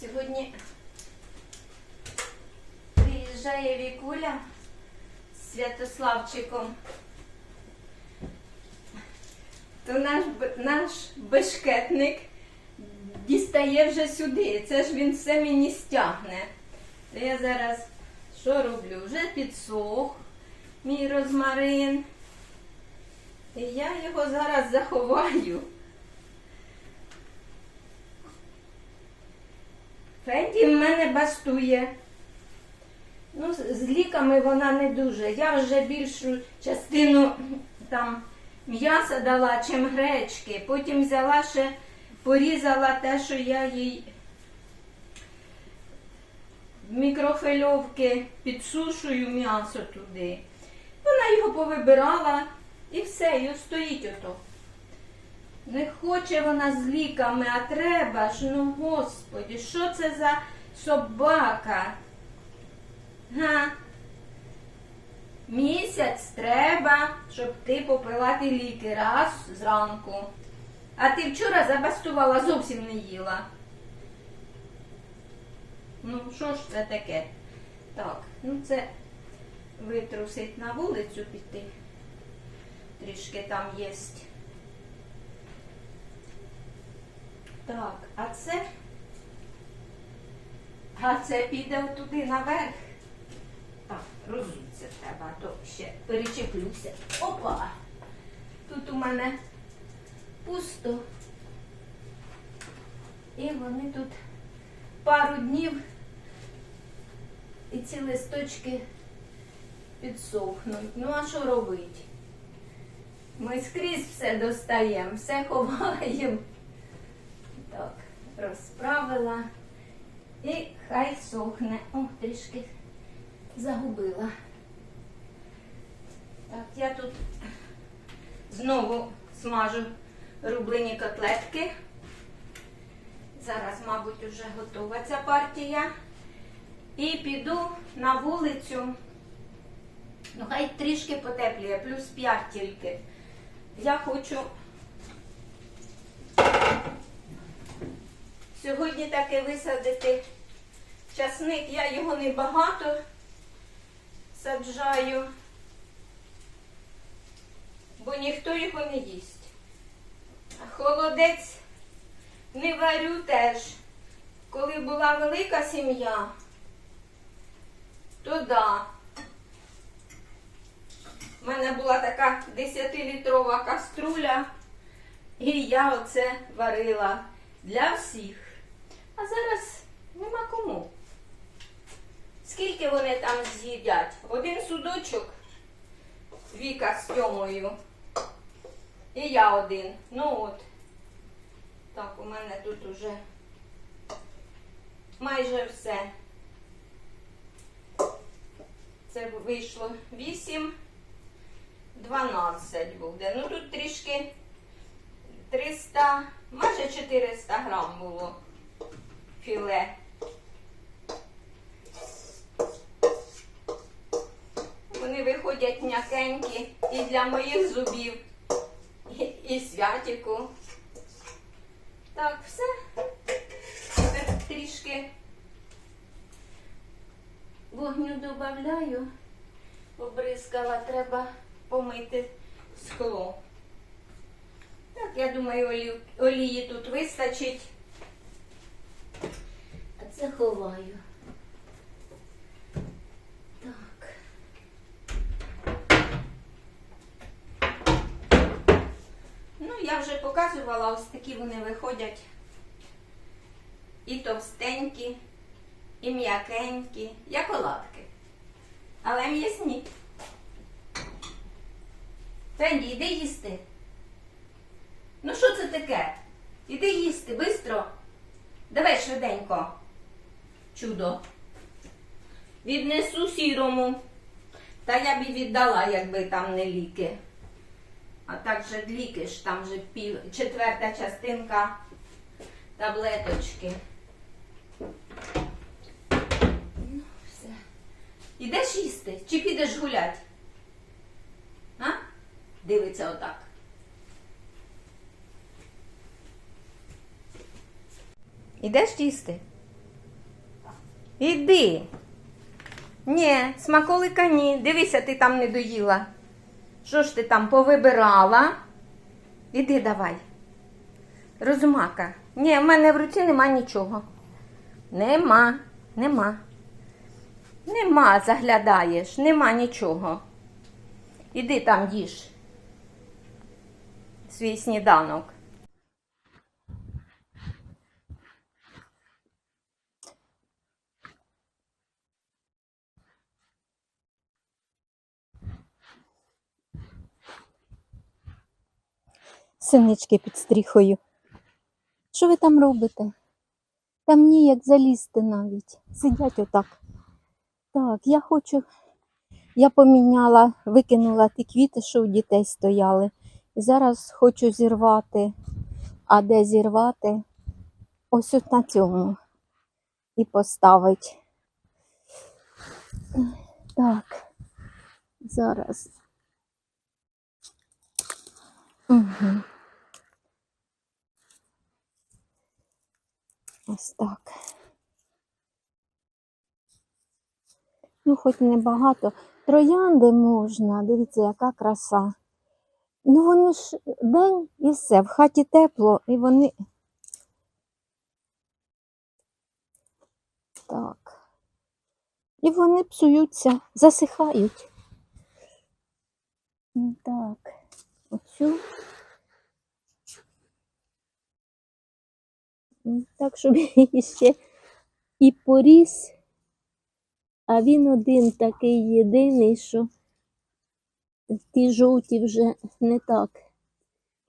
Сьогодні приїжджає Вікуля з Святославчиком. То наш, наш бешкетник дістає вже сюди. Це ж він все мені стягне. То я зараз що роблю? Вже підсох мій розмарин. І я його зараз заховаю. Фенді в мене бастує. Ну, з ліками вона не дуже. Я вже більшу частину там м'яса дала, чим гречки. Потім взяла ще, порізала те, що я їй в мікрофильовки підсушую м'ясо туди. Вона його повибирала і все, і стоїть ото. Не хоче вона з ліками, а треба ж, ну господі, що це за собака? Га? Місяць треба, щоб ти попила ті ліки раз зранку. А ти вчора забастувала, зовсім не їла. Ну, що ж це таке? Так, ну це витрусить на вулицю піти. Трішки там єсть. Так, а це. А це піде туди наверх. Так, розуться треба, а то ще перечеплюся. Опа! Тут у мене пусто. І вони тут пару днів і ці листочки підсохнуть. Ну, а що робити? Ми скрізь все достаємо, все ховаємо. Розправила. І хай сохне. О, трішки загубила. Так, я тут знову смажу рублені котлетки. Зараз, мабуть, вже готова ця партія. І піду на вулицю. Ну, хай трішки потепліє, плюс 5 тільки. Я хочу Сьогодні таки висадити часник, я його не багато саджаю, бо ніхто його не їсть. Холодець не варю теж. Коли була велика сім'я, то да. У мене була така 10-літрова каструля, і я оце варила для всіх. А зараз нема кому. Скільки вони там з'їдять? Один судочок, Віка з Тьомою. І я один. Ну от. Так, у мене тут уже майже все. Це вийшло 8, 12 буде. Ну тут трішки 300, майже 400 грам було філе. Вони виходять м'якенькі і для моїх зубів, і, і святіку. Так, все. Тепер трішки вогню додаю. Побризкала, треба помити скло. Так, я думаю, олії тут вистачить. А це ховаю. Так. Ну, я вже показувала, ось такі вони виходять. І товстенькі, і м'якенькі, як оладки. Але м'ясні. Фенді, йди їсти. Ну що це таке? Іди їсти, бистро. Давай швиденько. Чудо. Віднесу сірому. Та я б і віддала, якби там не ліки. А так же ліки ж там же пів, четверта частинка таблеточки. Ну, все. Ідеш їсти чи підеш гулять? А? Дивиться отак. Ідеш їсти? Іди. Ні, смаколика ні. Дивися, ти там не доїла. Що ж ти там повибирала? Іди давай. Розумака. Ні, в мене в руці нема нічого. Нема, нема. Нема, заглядаєш, нема нічого. Іди там їж. Свій сніданок. Синички під стріхою. Що ви там робите? Там ніяк залізти навіть. Сидять отак. Так, я хочу. Я поміняла, викинула ті квіти, що у дітей стояли. І зараз хочу зірвати. А де зірвати? Ось от на цьому. І поставити. Так. Зараз. Угу. Ось так. Ну, хоч небагато. Троянди можна, дивіться, яка краса. Ну, вони ж день і все, в хаті тепло, і вони. Так. І вони псуються, засихають. Так, оцю. Так, щоб її ще і поріс. А він один такий єдиний, що ті жовті вже не так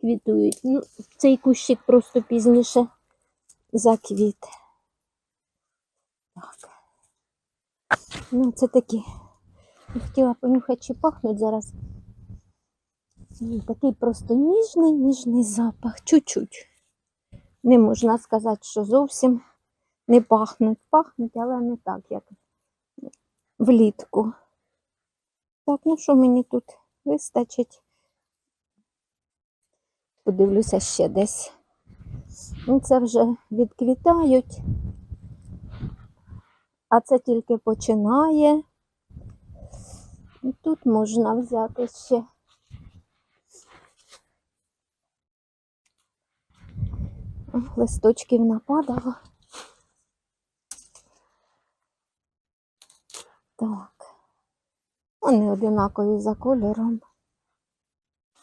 квітують. Ну, цей кущик просто пізніше заквіт. Так. Ну, це такі. Хотіла понюхати, чи пахнуть зараз. Такий просто ніжний, ніжний запах. Чуть-чуть. Не можна сказати, що зовсім не пахнуть. Пахнуть, але не так, як влітку. Так, ну що мені тут вистачить? Подивлюся ще десь. Ну, це вже відквітають, а це тільки починає. І тут можна взяти ще. Листочків нападало. Так. Вони одинакові за кольором.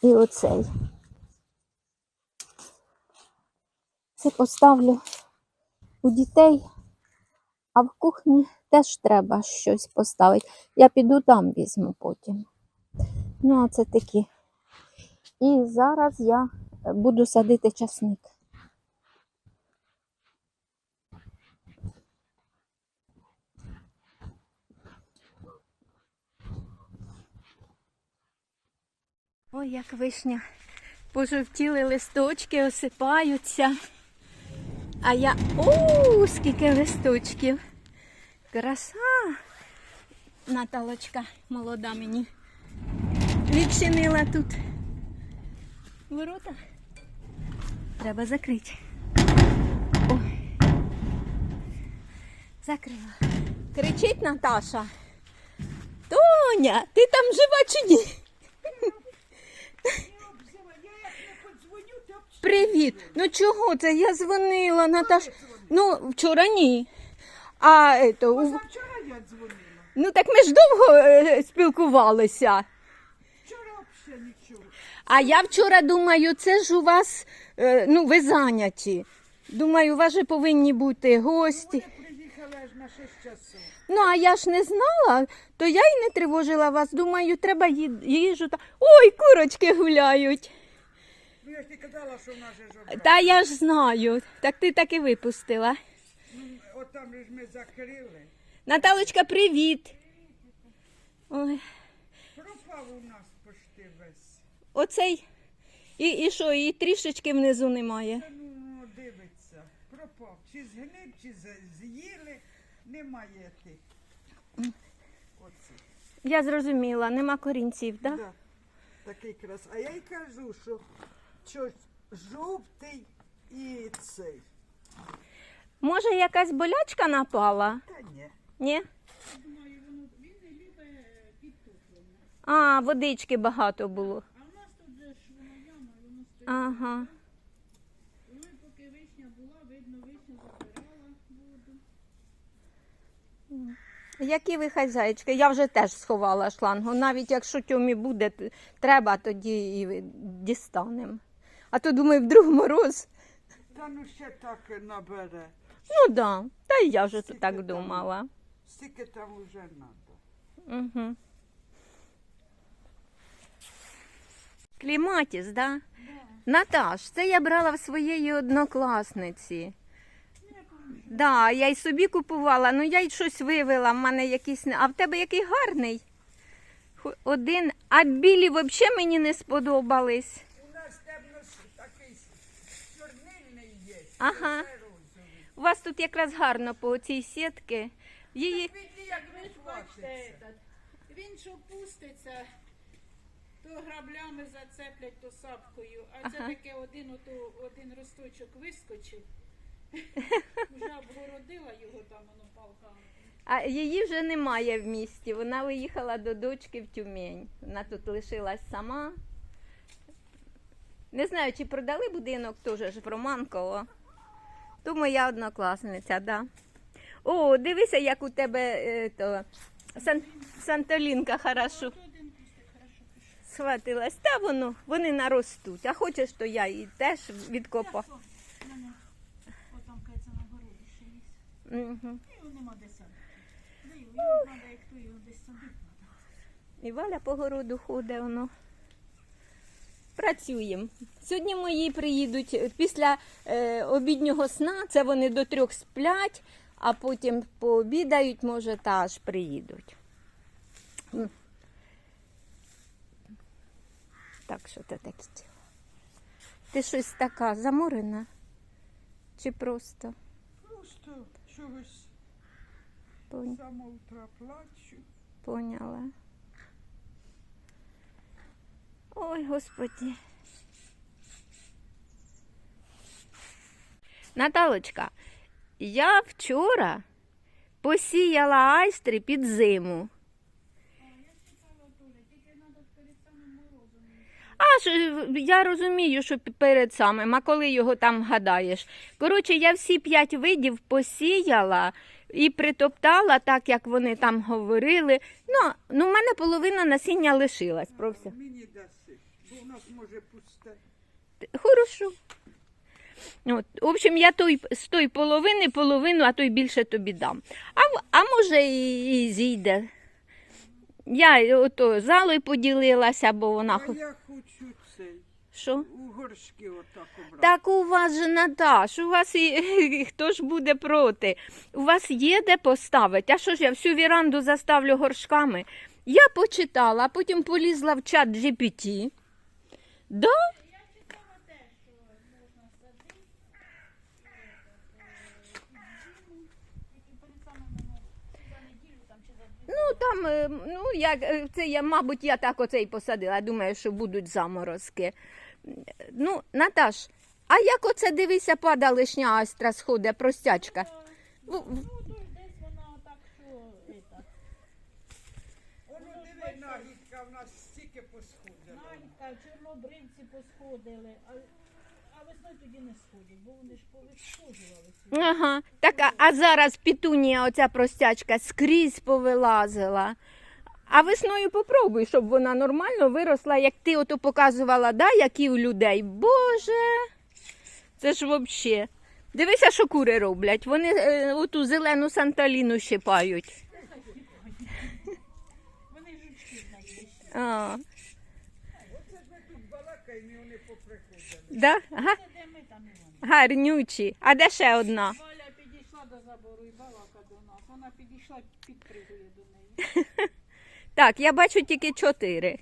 І оцей. Це поставлю у дітей, а в кухні теж треба щось поставити. Я піду там візьму потім. Ну, а це такі. І зараз я буду садити часник. Ой, як вишня. Пожовтіли листочки, осипаються. А я. О, скільки листочків. Краса. Наталочка молода мені. Відчинила тут. Ворота. Треба закрити. О. Закрила. Кричить Наташа. Тоня, ти там жива чи ні? Привіт. Ну чого це? Я дзвонила, Наташ. Ну, вчора ні. А ето, у- Позавчора я дзвонила. ну так ми ж довго е, спілкувалися. Вчора взагалі нічого. А я вчора думаю, це ж у вас, е, ну, ви зайняті. Думаю, у вас же повинні бути гості. Вони на 6 часов. Ну, а я ж не знала, то я й не тривожила вас. Думаю, треба ї- їжу. Та... Ой, курочки гуляють. Ну я ж ти казала, що в нас же. Та я ж знаю. Так ти так і випустила. Ну, от там же ж ми закрили. Наталочка, привіт. Ой, Пропав у нас почти весь. оцей. І, і що, і трішечки внизу немає. Пропав. Чи згнив, чи з'їли. Немає тих. Оце. Я зрозуміла, нема корінців, так? Да? Да. Такий крас. А я й кажу, що щось жовтий і цей. Може, якась болячка напала? Та ні. Ні? Думаю, воно він не любить підтоплення. А, водички багато було. А в нас тут же ж воно яма, воно стоїть. Ага. Вишня була, видно, вишня забирала воду. Які ви хазяїчки? Я вже теж сховала шлангу. Навіть якщо тьомі буде треба, тоді і дістанемо. А то думаю, вдруг мороз. Та ну ще так набере. Ну да, та й я вже Скільки так там? думала. Стільки там уже треба. Угу. Кліматіс, да? Наташ, це я брала в своєї однокласниці. Да, я й собі купувала, ну я й щось вивела, в мене якийсь. не- А в тебе який гарний? Один, а білі взагалі мені не сподобались. У нас темно такий чорнильний є. Ага. У вас тут якраз гарно по цій сітки. Її. Він що пуститься, то граблями зацеплять, то сапкою. А це Ага. таке один, ото, один росточок вискочив. Вже обгородила його там воно палками. А її вже немає в місті. Вона виїхала до дочки в Тюмень. Вона тут лишилась сама. Не знаю, чи продали будинок теж ж в Романково. То моя однокласниця, да. О, дивися, як у тебе е, то, сан, Сантолінка хорошо То один кустик хорошо пішов. Схватилась. Та воно, вони наростуть. А хочеш, то я її теж відкопа. Отам кається на городі ще є. Угу. Його нема де садити. Де його? Його треба, як хто його десь садити треба. І Валя по городу ходить воно. Працюємо. Сьогодні мої приїдуть після е, обіднього сна, це вони до трьох сплять, а потім пообідають, може, та аж приїдуть. Так, що це таке діло? Ти щось така заморена? Чи просто? Просто чогось Пон- з утра плачу. Поняла. Ой, господи. Наталочка, я вчора посіяла айстри під зиму. А ж я розумію, що перед самим, а коли його там гадаєш. Коротше, я всі п'ять видів посіяла і притоптала, так як вони там говорили. Ну, ну в мене половина насіння лишилась. Про все. Мені даси, бо в нас може пусте. Хорошо. От, в общем, я той, з тої половини половину, а то й більше тобі дам. А, а може і, і зійде. Я ото залою поділилася, бо вона. А я хочу цей. Що? У горшки отак обрати. Так у вас же Наташ, у вас і хто ж буде проти? У вас є де поставити? А що ж я всю віранду заставлю горшками? Я почитала, а потім полізла в чат GPT. Да? Я читала те, що можна садити тільки перед самим новим. За неділю там чи за дві. Ну там, е, ну як е, це я, мабуть, я так оце і посадила. Думаю, що будуть заморозки. Ну, Наташ, а як оце дивися, пада лишня астра сходить, простячка? В- в- Ну, десь вона так, що Воно диви, нагідка в нас стільки посходила. нагідка, чорнобривці посходили, весною тоді не сходять, бо вони ж повисходжувалися. Ага, так, а, а зараз пітунія, оця простячка, скрізь повилазила. А весною попробуй, щоб вона нормально виросла, як ти ото показувала, да, які у людей. Боже, це ж взагалі. Дивися, що кури роблять. Вони е, оту зелену санталіну щипають. Вони жучки знайшли. А, Оце ж ми тут балакаємо і вони поприходили. Да? Га- Це де ми там і вони. гарнючі. А де ще одна? Валя підійшла до забору і балака до нас. Вона підійшла, підпригує до неї. Так, я бачу тільки чотири.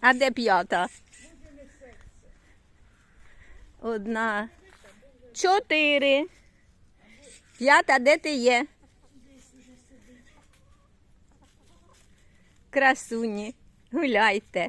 А де п'ята? Одна. Чотири. П'ята, де ти є? Красуні. Гуляйте.